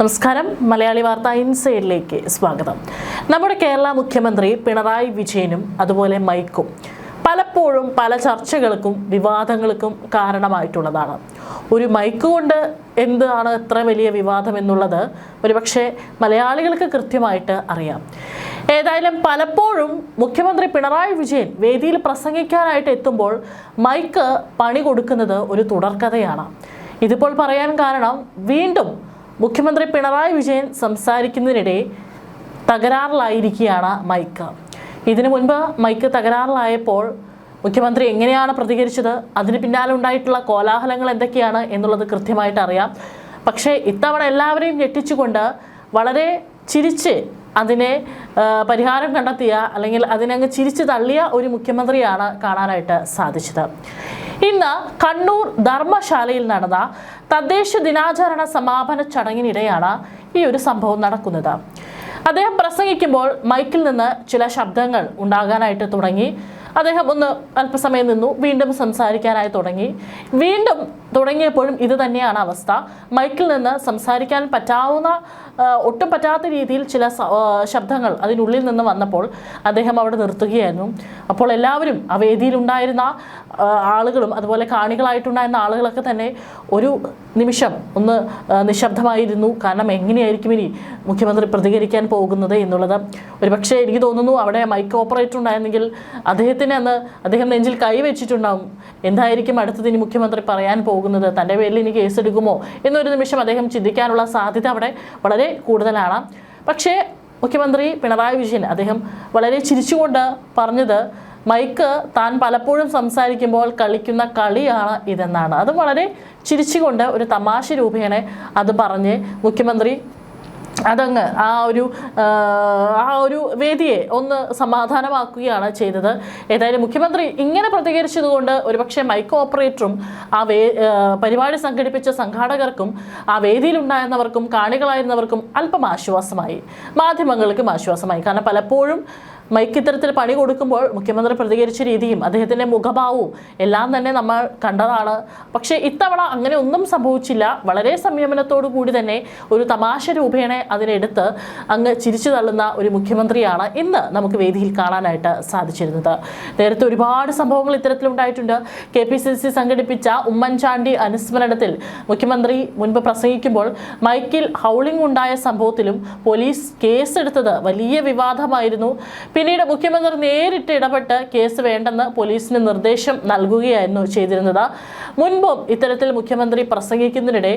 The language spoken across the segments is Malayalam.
നമസ്കാരം. മലയാളി വാർത്ത ഇൻസൈഡിലേക്ക് സ്വാഗതം. നമ്മുടെ കേരള മുഖ്യമന്ത്രി പിണറായി വിജയനും അതുപോലെ മൈക്കും പലപ്പോഴും പല ചർച്ചകൾക്കും വിവാദങ്ങൾക്കും കാരണമായിട്ടുള്ളതാണ്. ഒരു മൈക്ക് കൊണ്ട് എന്താണ് എത്ര വലിയ വിവാദം എന്നുള്ളത് ഒരുപക്ഷെ മലയാളികൾക്ക് കൃത്യമായിട്ട് അറിയാം. ഏതായാലും പലപ്പോഴും മുഖ്യമന്ത്രി പിണറായി വിജയൻ വേദിയിൽ പ്രസംഗിക്കാനായിട്ട് എത്തുമ്പോൾ മൈക്ക് പണി കൊടുക്കുന്നത് ഒരു തുടർക്കഥയാണ്. ഇതിപ്പോൾ പറയാൻ കാരണം വീണ്ടും മുഖ്യമന്ത്രി പിണറായി വിജയൻ സംസാരിക്കുന്നതിനിടെ തകരാറിലായിരിക്കുകയാണ് മൈക്ക്. ഇതിനു മുൻപ് മൈക്ക് തകരാറിലായപ്പോൾ മുഖ്യമന്ത്രി എങ്ങനെയാണ് പ്രതികരിച്ചത്? അതിന് പിന്നാലെ ഉണ്ടായിട്ടുള്ള കോലാഹലങ്ങൾ എന്തൊക്കെയാണ് എന്നുള്ളത് കൃത്യമായിട്ട് അറിയാം. പക്ഷേ ഇത്തവണ എല്ലാവരെയും ഞെട്ടിച്ചുകൊണ്ട് വളരെ ചിരിച്ച് അതിനെ പരിഹാരം കണ്ടെത്തിയ അല്ലെങ്കിൽ അതിനങ്ങ് ചിരിച്ചു തള്ളിയ ഒരു മുഖ്യമന്ത്രിയാണ് കാണാനായിട്ട് സാധിച്ചത്. ഇന്ന് കണ്ണൂർ ധർമ്മശാലയിൽ നടന്ന തദ്ദേശ ദിനാചരണ സമാപന ചടങ്ങിനിടെയാണ് ഈ ഒരു സംഭവം നടക്കുന്നത്. അദ്ദേഹം പ്രസംഗിക്കുമ്പോൾ മൈക്കിൽ നിന്ന് ചില ശബ്ദങ്ങൾ ഉണ്ടാകാനായിട്ട് തുടങ്ങി. അദ്ദേഹം ഒന്ന് അല്പസമയം നിന്നു വീണ്ടും സംസാരിക്കാനായി തുടങ്ങി. വീണ്ടും തുടങ്ങിയപ്പോഴും ഇത് തന്നെയാണ് അവസ്ഥ. മൈക്കിൽ നിന്ന് സംസാരിക്കാൻ പറ്റാവുന്ന ഒട്ടും പറ്റാത്ത രീതിയിൽ ചില ശബ്ദങ്ങൾ അതിനുള്ളിൽ നിന്ന് വന്നപ്പോൾ അദ്ദേഹം അവിടെ നിർത്തുകയായിരുന്നു. അപ്പോൾ എല്ലാവരും ആ വേദിയിലുണ്ടായിരുന്ന ആളുകളും അതുപോലെ കാണികളായിട്ടുണ്ടായിരുന്ന ആളുകളൊക്കെ തന്നെ ഒരു നിമിഷം ഒന്ന് നിശബ്ദമായിരുന്നു. കാരണം എങ്ങനെയായിരിക്കും ഇനി മുഖ്യമന്ത്രി പ്രതികരിക്കാൻ പോകുന്നത് എന്നുള്ളത്? ഒരുപക്ഷെ എനിക്ക് തോന്നുന്നു അവിടെ മൈക്ക് ഓപ്പറേറ്റർ ഉണ്ടായിരുന്നെങ്കിൽ അദ്ദേഹത്തിന് അന്ന് അദ്ദേഹം നെഞ്ചിൽ കൈവച്ചിട്ടുണ്ടാവും എന്തായിരിക്കും അടുത്തത് ഇനി മുഖ്യമന്ത്രി പറയാൻ പോകുന്നത്? തന്റെ പേരിൽ ഇനി കേസെടുക്കുമോ? എന്നൊരു നിമിഷം അദ്ദേഹം ചിന്തിക്കാനുള്ള സാധ്യത അവിടെ വളരെ കൂടുതലാണ്. പക്ഷേ മുഖ്യമന്ത്രി പിണറായി വിജയൻ അദ്ദേഹം വളരെ ചിരിച്ചുകൊണ്ട് പറഞ്ഞത് മൈക്ക് താൻ പലപ്പോഴും സംസാരിക്കുമ്പോൾ കളിക്കുന്ന കളിയാണ് ഇതെന്നാണ്. അത് വളരെ ചിരിച്ചുകൊണ്ട് ഒരു തമാശ രൂപേണ അത് പറഞ്ഞ് മുഖ്യമന്ത്രി അതങ്ങ് ആ ഒരു ആ, ഒരു വേദിയെ ഒന്ന് സമാധാനമാക്കുകയാണ് ചെയ്തത്. ഏതായാലും മുഖ്യമന്ത്രി ഇങ്ങനെ പ്രതികരിച്ചതുകൊണ്ട് ഒരുപക്ഷെ മൈക്ക് ഓപ്പറേറ്ററും ആ വേ പരിപാടി സംഘടിപ്പിച്ച സംഘാടകർക്കും ആ വേദിയിലുണ്ടായിരുന്നവർക്കും കാണികളായിരുന്നവർക്കും അല്പം ആശ്വാസമായി. മാധ്യമങ്ങൾക്കും ആശ്വാസമായി. കാരണം പലപ്പോഴും മൈക്ക് ഇത്തരത്തിൽ പണി കൊടുക്കുമ്പോൾ മുഖ്യമന്ത്രി പ്രതികരിച്ച രീതിയും അദ്ദേഹത്തിന്റെ മുഖഭാവവും എല്ലാം തന്നെ നമ്മൾ കണ്ടതാണ്. പക്ഷേ ഇത്തവണ അങ്ങനെ ഒന്നും സംഭവിച്ചില്ല. വളരെ സംയമനത്തോടു കൂടി തന്നെ ഒരു തമാശ രൂപേണ അതിനെടുത്ത് അങ്ങ് ചിരിച്ചു തള്ളുന്ന ഒരു മുഖ്യമന്ത്രിയാണ് ഇന്ന് നമുക്ക് വേദിയിൽ കാണാനായിട്ട് സാധിച്ചിരുന്നത്. നേരത്തെ ഒരുപാട് സംഭവങ്ങൾ ഇത്തരത്തിലുണ്ടായിട്ടുണ്ട് കെ പി സി സി സംഘടിപ്പിച്ച ഉമ്മൻചാണ്ടി അനുസ്മരണത്തിൽ മുഖ്യമന്ത്രി മുൻപ് പ്രസംഗിക്കുമ്പോൾ മൈക്കിൽ ഹൗളിംഗ് ഉണ്ടായ സംഭവത്തിലും പോലീസ് കേസെടുത്തത് വലിയ വിവാദമായിരുന്നു. പിന്നീട് മുഖ്യമന്ത്രി നേരിട്ട് ഇടപെട്ട് കേസ് വേണ്ടെന്ന് പോലീസിന് നിർദ്ദേശം നൽകുകയായിരുന്നു ചെയ്തിരുന്നത്. മുൻപും ഇത്തരത്തിൽ മുഖ്യമന്ത്രി പ്രസംഗിക്കുന്നതിനിടെ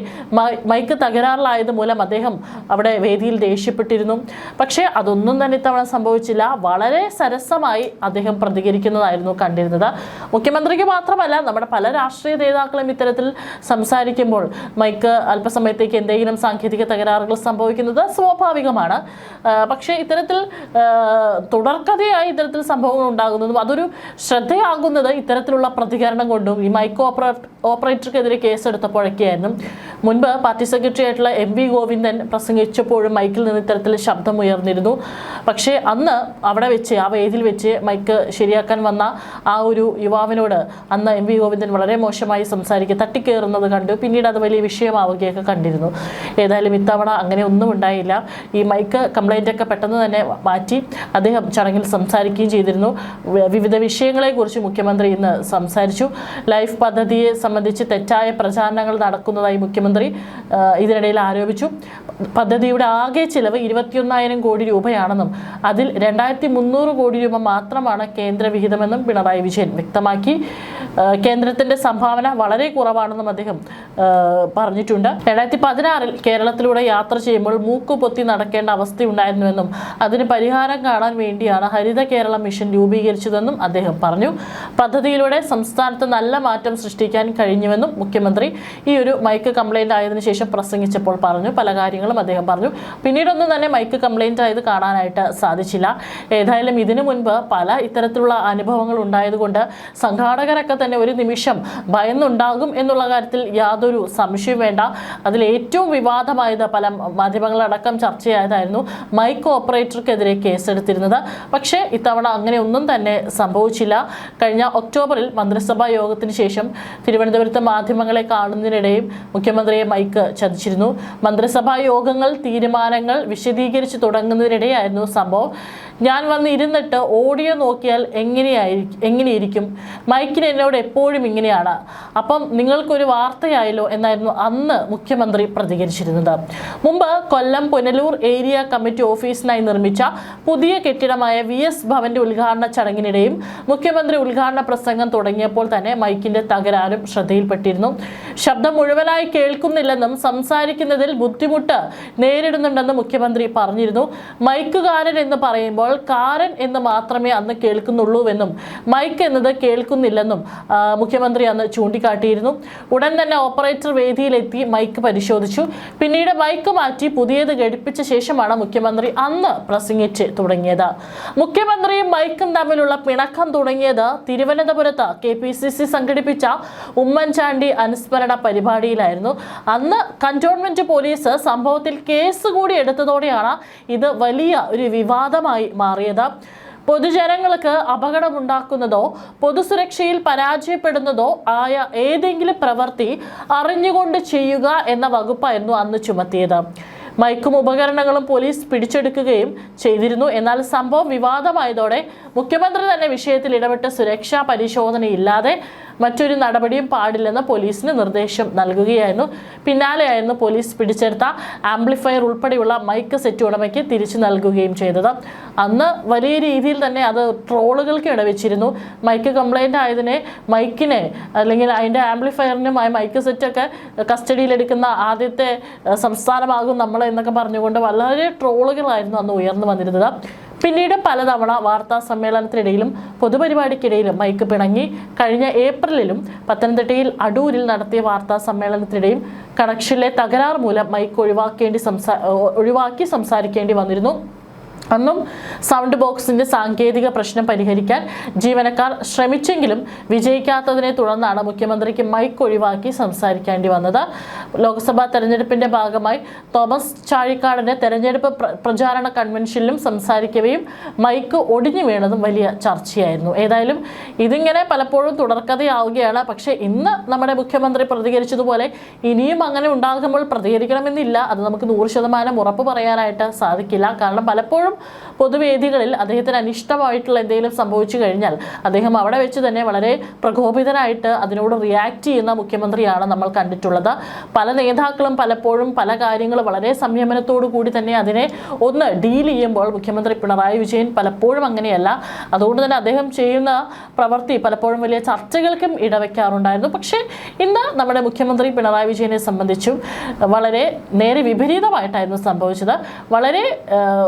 മൈക്ക് തകരാറിലായത് മൂലം അദ്ദേഹം അവിടെ വേദിയിൽ ദേഷ്യപ്പെട്ടിരുന്നു. പക്ഷേ അതൊന്നും തന്നെ ഇത്തവണ സംഭവിച്ചില്ല. വളരെ സരസമായി അദ്ദേഹം പ്രതികരിക്കുന്നതായിരുന്നു കണ്ടിരുന്നത്. മുഖ്യമന്ത്രിക്ക് മാത്രമല്ല നമ്മുടെ പല രാഷ്ട്രീയ നേതാക്കളും ഇത്തരത്തിൽ സംസാരിക്കുമ്പോൾ മൈക്ക് അല്പസമയത്തേക്ക് എന്തെങ്കിലും സാങ്കേതിക തകരാറുകൾ സംഭവിക്കുന്നത് സ്വാഭാവികമാണ്. പക്ഷേ ഇത്തരത്തിൽ ആ, തുടർക്കഥയായി ഇത്തരത്തിൽ സംഭവങ്ങൾ ഉണ്ടാകുന്നതും അതൊരു ശ്രദ്ധയാകുന്നത് ഇത്തരത്തിലുള്ള പ്രതികരണം കൊണ്ടും ഈ മൈക്രോ ഓപ്പറേ ഓപ്പറേറ്റർക്കെതിരെ കേസെടുത്തപ്പോഴൊക്കെയായിരുന്നു. മുൻപ് പാർട്ടി സെക്രട്ടറി ആയിട്ടുള്ള എം വി ഗോവിന്ദൻ പ്രസംഗിച്ചപ്പോഴും മൈക്കിൽ നിന്ന് ഇത്തരത്തിൽ ശബ്ദം ഉയർന്നിരുന്നു പക്ഷേ അന്ന് അവിടെ വെച്ച് ആ വേദിയിൽ വെച്ച് മൈക്ക് ശരിയാക്കാൻ വന്ന ആ ഒരു യുവാവിനോട് അന്ന് എം വി ഗോവിന്ദൻ വളരെ മോശമായി സംസാരിക്കുക തട്ടിക്കേറുന്നത് കണ്ടു. പിന്നീട് അത് വലിയ വിഷയമാവുകയൊക്കെ കണ്ടിരുന്നു. ഏതായാലും ഇത്തവണ അങ്ങനെ ഒന്നും ഉണ്ടായില്ല. ഈ മൈക്ക് കംപ്ലൈന്റ് ഒക്കെ പെട്ടെന്ന് തന്നെ മാറ്റി. അദ്ദേഹം ചടങ്ങിൽ സംസാരിക്കുകയും ചെയ്തിരുന്നു. വിവിധ വിഷയങ്ങളെക്കുറിച്ച് മുഖ്യമന്ത്രി ഇന്ന് സംസാരിച്ചു. ലൈഫ് പദ്ധതിയെ സംബന്ധിച്ച് തെറ്റായ പ്രചാരണങ്ങൾ നടക്കുന്നതായി മുഖ്യമന്ത്രി ഇതിനിടയിൽ ആരോപിച്ചു. പദ്ധതിയുടെ ആകെ ചിലവ് ഇരുപത്തിയൊന്നായിരം കോടി രൂപയാണെന്നും അതിൽ രണ്ടായിരത്തി മുന്നൂറ് കോടി രൂപ മാത്രമാണ് കേന്ദ്രവിഹിതമെന്നും പിണറായി വിജയൻ വ്യക്തമാക്കി. കേന്ദ്രത്തിന്റെ സംഭാവന വളരെ കുറവാണെന്നും അദ്ദേഹം പറഞ്ഞിട്ടുണ്ട്. രണ്ടായിരത്തി പതിനാറിൽ കേരളത്തിലൂടെ യാത്ര ചെയ്യുമ്പോൾ മൂക്ക് പൊത്തി നടക്കേണ്ട അവസ്ഥയുണ്ടായിരുന്നുവെന്നും അതിന് പരിഹാരം കാണാൻ വേണ്ടിയാണ് ഹരിത കേരള മിഷൻ രൂപീകരിച്ചതെന്നും അദ്ദേഹം പറഞ്ഞു. പദ്ധതിയിലൂടെ സംസ്ഥാനത്ത് നല്ല മാറ്റം സൃഷ്ടിക്കാൻ കഴിഞ്ഞുവെന്നും മുഖ്യമന്ത്രി ഈ ഒരു മൈക്ക് കംപ്ലൈന്റ് ആയതിനു ശേഷം പ്രസംഗിച്ചപ്പോൾ പറഞ്ഞു. പല കാര്യങ്ങളും അദ്ദേഹം പറഞ്ഞു. പിന്നീടൊന്നും തന്നെ മൈക്ക് കംപ്ലൈന്റ് ആയത് കാണാനായിട്ട് സാധിച്ചില്ല. ഏതായാലും ഇതിനു മുൻപ് പല ഇത്തരത്തിലുള്ള അനുഭവങ്ങൾ ഉണ്ടായതുകൊണ്ട് സംഘാടകരൊക്കെ തന്നെ ഒരു നിമിഷം ഭയന്നുണ്ടാകും എന്നുള്ള കാര്യത്തിൽ യാതൊരു സംശയവും വേണ്ട. അതിൽ ഏറ്റവും വിവാദമായത് പല മാധ്യമങ്ങളടക്കം ചർച്ചയായതായിരുന്നു മൈക്ക് ഓപ്പറേറ്റർക്കെതിരെ കേസെടുത്തിരുന്നത്. പക്ഷേ ഇത്തവണ അങ്ങനെ ഒന്നും തന്നെ സംഭവിച്ചില്ല. കഴിഞ്ഞ ഒക്ടോബറിൽ മന്ത്രിസഭാ യോഗത്തിന് ശേഷം തിരുവനന്തപുരത്ത് മാധ്യമങ്ങളെ കാണുന്നതിനിടയിൽ മുഖ്യമന്ത്രിയെ മൈക്ക് ചതിച്ചിരുന്നു. മന്ത്രിസഭാ യോഗങ്ങൾ തീരുമാനങ്ങൾ വിശദീകരിച്ച് തുടങ്ങുന്നതിനിടെയായിരുന്നു സംഭവം. ഞാൻ വന്ന് ഇരുന്നിട്ട് ഓഡിയോ നോക്കിയാൽ എങ്ങനെയായിരിക്കും എങ്ങനെയിരിക്കും? മൈക്കിന് എന്നോട് എപ്പോഴും ഇങ്ങനെയാണ്. അപ്പം നിങ്ങൾക്കൊരു വാർത്തയായല്ലോ എന്നായിരുന്നു അന്ന് മുഖ്യമന്ത്രി പ്രതികരിച്ചിരുന്നത്. മുമ്പ് കൊല്ലം പുനലൂർ ഏരിയ കമ്മിറ്റി ഓഫീസിനായി നിർമ്മിച്ച പുതിയ കെട്ടിടമായ വി എസ് ഭവന്റെ ഉദ്ഘാടന ചടങ്ങിനിടെയും മുഖ്യമന്ത്രി ഉദ്ഘാടന പ്രസംഗം തുടങ്ങിയപ്പോൾ തന്നെ മൈക്കിന്റെ തകരാറും ശ്രദ്ധയിൽപ്പെട്ടിരുന്നു. ശബ്ദം മുഴുവനായി കേൾക്കുന്നില്ലെന്നും സംസാരിക്കുന്നതിൽ ബുദ്ധിമുട്ട് നേരിടുന്നുണ്ടെന്നും മുഖ്യമന്ത്രി പറഞ്ഞിരുന്നു. മൈക്കുകാരൻ എന്ന് പറയുമ്പോൾ കാരൻ എന്ന് മാത്രമേ അന്ന് കേൾക്കുന്നുള്ളൂവെന്നും മൈക്ക് എന്നത് കേൾക്കുന്നില്ലെന്നും മുഖ്യമന്ത്രി അന്ന് ചൂണ്ടിക്കാട്ടിയിരുന്നു. ഉടൻ തന്നെ ഓപ്പറേറ്റർ വേദിയിലെത്തി മൈക്ക് പരിശോധിച്ചു. പിന്നീട് മൈക്ക് മാറ്റി പുതിയത് ഘടിപ്പിച്ച ശേഷമാണ് മുഖ്യമന്ത്രി അന്ന് പ്രസംഗിച്ച് തുടങ്ങിയത്. മുഖ്യമന്ത്രിയും മൈക്കും തമ്മിലുള്ള പിണക്കം തുടങ്ങിയത് തിരുവനന്തപുരത്ത് കെ പി സി സി സംഘടിപ്പിച്ച ഉമ്മൻചാണ്ടി അനുസ്മരണ പരിപാടിയിലായിരുന്നു. അന്ന് കന്റോൺമെന്റ് പോലീസ് സംഭവത്തിൽ കേസ് കൂടി എടുത്തതോടെയാണ് ഇത് വലിയ ഒരു വിവാദമായി മാറിയത്. പൊതുജനങ്ങൾക്ക് അപകടമുണ്ടാക്കുന്നതോ പൊതുസുരക്ഷയിൽ പരാജയപ്പെടുന്നതോ ആയ ഏതെങ്കിലും പ്രവൃത്തി അറിഞ്ഞുകൊണ്ട് ചെയ്യുക എന്ന വകുപ്പായിരുന്നു അന്ന് ചുമത്തിയത്. മൈക്കും ഉപകരണങ്ങളും പോലീസ് പിടിച്ചെടുക്കുകയും ചെയ്തിരുന്നു. എന്നാൽ സംഭവം വിവാദമായതോടെ മുഖ്യമന്ത്രി തന്നെ വിഷയത്തിൽ ഇടപെട്ട് സുരക്ഷാ പരിശോധനയില്ലാതെ മറ്റൊരു നടപടിയും പാടില്ലെന്ന് പോലീസിന് നിർദ്ദേശം നൽകുകയായിരുന്നു. പിന്നാലെയായിരുന്നു പോലീസ് പിടിച്ചെടുത്ത ആംപ്ലിഫയർ ഉൾപ്പെടെയുള്ള മൈക്ക് സെറ്റ് ഉടമയ്ക്ക് തിരിച്ചു നൽകുകയും ചെയ്തത്. അന്ന് വലിയ രീതിയിൽ തന്നെ അത് ട്രോളുകൾക്ക് ഇടവെച്ചിരുന്നു. മൈക്ക് കംപ്ലൈന്റ് ആയതിനെ മൈക്കിനെ അല്ലെങ്കിൽ അതിന്റെ ആംപ്ലിഫയറിനും ആ മൈക്ക് സെറ്റൊക്കെ കസ്റ്റഡിയിലെടുക്കുന്ന ആദ്യത്തെ സംസ്ഥാനമാകും നമ്മൾ എന്നൊക്കെ പറഞ്ഞുകൊണ്ട് വളരെ ട്രോളുകളായിരുന്നു അന്ന് ഉയർന്നു വന്നിരുന്നത്. പിന്നീട് പലതവണ വാർത്താ സമ്മേളനത്തിനിടയിലും പൊതുപരിപാടിക്കിടയിലും മൈക്ക് പിണങ്ങി കഴിഞ്ഞ ഏപ്രിലിലും പത്തനംതിട്ടയിൽ അടൂരിൽ നടത്തിയ വാർത്താ സമ്മേളനത്തിനിടെയും കണക്ഷനിലെ തകരാർ മൂലം മൈക്ക് ഒഴിവാക്കേണ്ടി സംസാ ഒഴിവാക്കി സംസാരിക്കേണ്ടി വന്നിരുന്നു. അന്നും സൗണ്ട് ബോക്സിന്റെ സാങ്കേതിക പ്രശ്നം പരിഹരിക്കാൻ ജീവനക്കാർ ശ്രമിച്ചെങ്കിലും വിജയിക്കാത്തതിനെ തുടർന്നാണ് മുഖ്യമന്ത്രിക്ക് മൈക്ക് ഒഴിവാക്കി സംസാരിക്കേണ്ടി വന്നത്. ലോക്സഭാ തെരഞ്ഞെടുപ്പിന്റെ ഭാഗമായി തോമസ് ചാഴിക്കാടിന്റെ തെരഞ്ഞെടുപ്പ് പ്രചാരണ കൺവെൻഷനിലും സംസാരിക്കുകയും മൈക്ക് ഒടിഞ്ഞു വീണതും വലിയ ചർച്ചയായിരുന്നു. ഏതായാലും ഇതിങ്ങനെ പലപ്പോഴും തുടർക്കഥയാവുകയാണ്. പക്ഷേ ഇന്ന് നമ്മുടെ മുഖ്യമന്ത്രി പ്രതികരിച്ചതുപോലെ ഇനിയും അങ്ങനെ ഉണ്ടാകുമ്പോൾ പ്രതികരിക്കണമെന്നില്ല. അത് നമുക്ക് നൂറ് ശതമാനം ഉറപ്പ് പറയാനായിട്ട് സാധിക്കില്ല. കാരണം പലപ്പോഴും പൊതുവേദികളിൽ അദ്ദേഹത്തിന് അനിഷ്ടമായിട്ടുള്ള എന്തെങ്കിലും സംഭവിച്ചു കഴിഞ്ഞാൽ അദ്ദേഹം അവിടെ വെച്ച് തന്നെ വളരെ പ്രകോപിതനായിട്ട് അതിനോട് റിയാക്ട് ചെയ്യുന്ന മുഖ്യമന്ത്രിയാണ് നമ്മൾ കണ്ടിട്ടുള്ളത്. പല നേതാക്കളും പലപ്പോഴും പല കാര്യങ്ങൾ വളരെ സംയമനത്തോടു കൂടി തന്നെ അതിനെ ഒന്ന് ഡീൽ ചെയ്യുമ്പോൾ മുഖ്യമന്ത്രി പിണറായി വിജയൻ പലപ്പോഴും അങ്ങനെയല്ല. അതുകൊണ്ട് തന്നെ അദ്ദേഹം ചെയ്യുന്ന പ്രവൃത്തി പലപ്പോഴും വലിയ ചർച്ചകൾക്കും ഇടവെക്കാറുണ്ടായിരുന്നു. പക്ഷേ ഇന്ന് നമ്മുടെ മുഖ്യമന്ത്രി പിണറായി വിജയനെ സംബന്ധിച്ചും വളരെ നേരെ വിപരീതമായിട്ടായിരുന്നു സംഭവിച്ചത്. വളരെ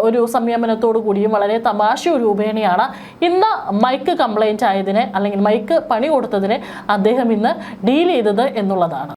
ഒരു ഒരു സംയമനത്തോടു കൂടിയും വളരെ തമാശ രൂപേണയാണ് ഇന്ന് മൈക്ക് കംപ്ലൈന്റ് ആയതിനെ അല്ലെങ്കിൽ മൈക്ക് പണി കൊടുത്തതിനെ അദ്ദേഹം ഇന്ന് ഡീൽ ചെയ്തത് എന്നുള്ളതാണ്.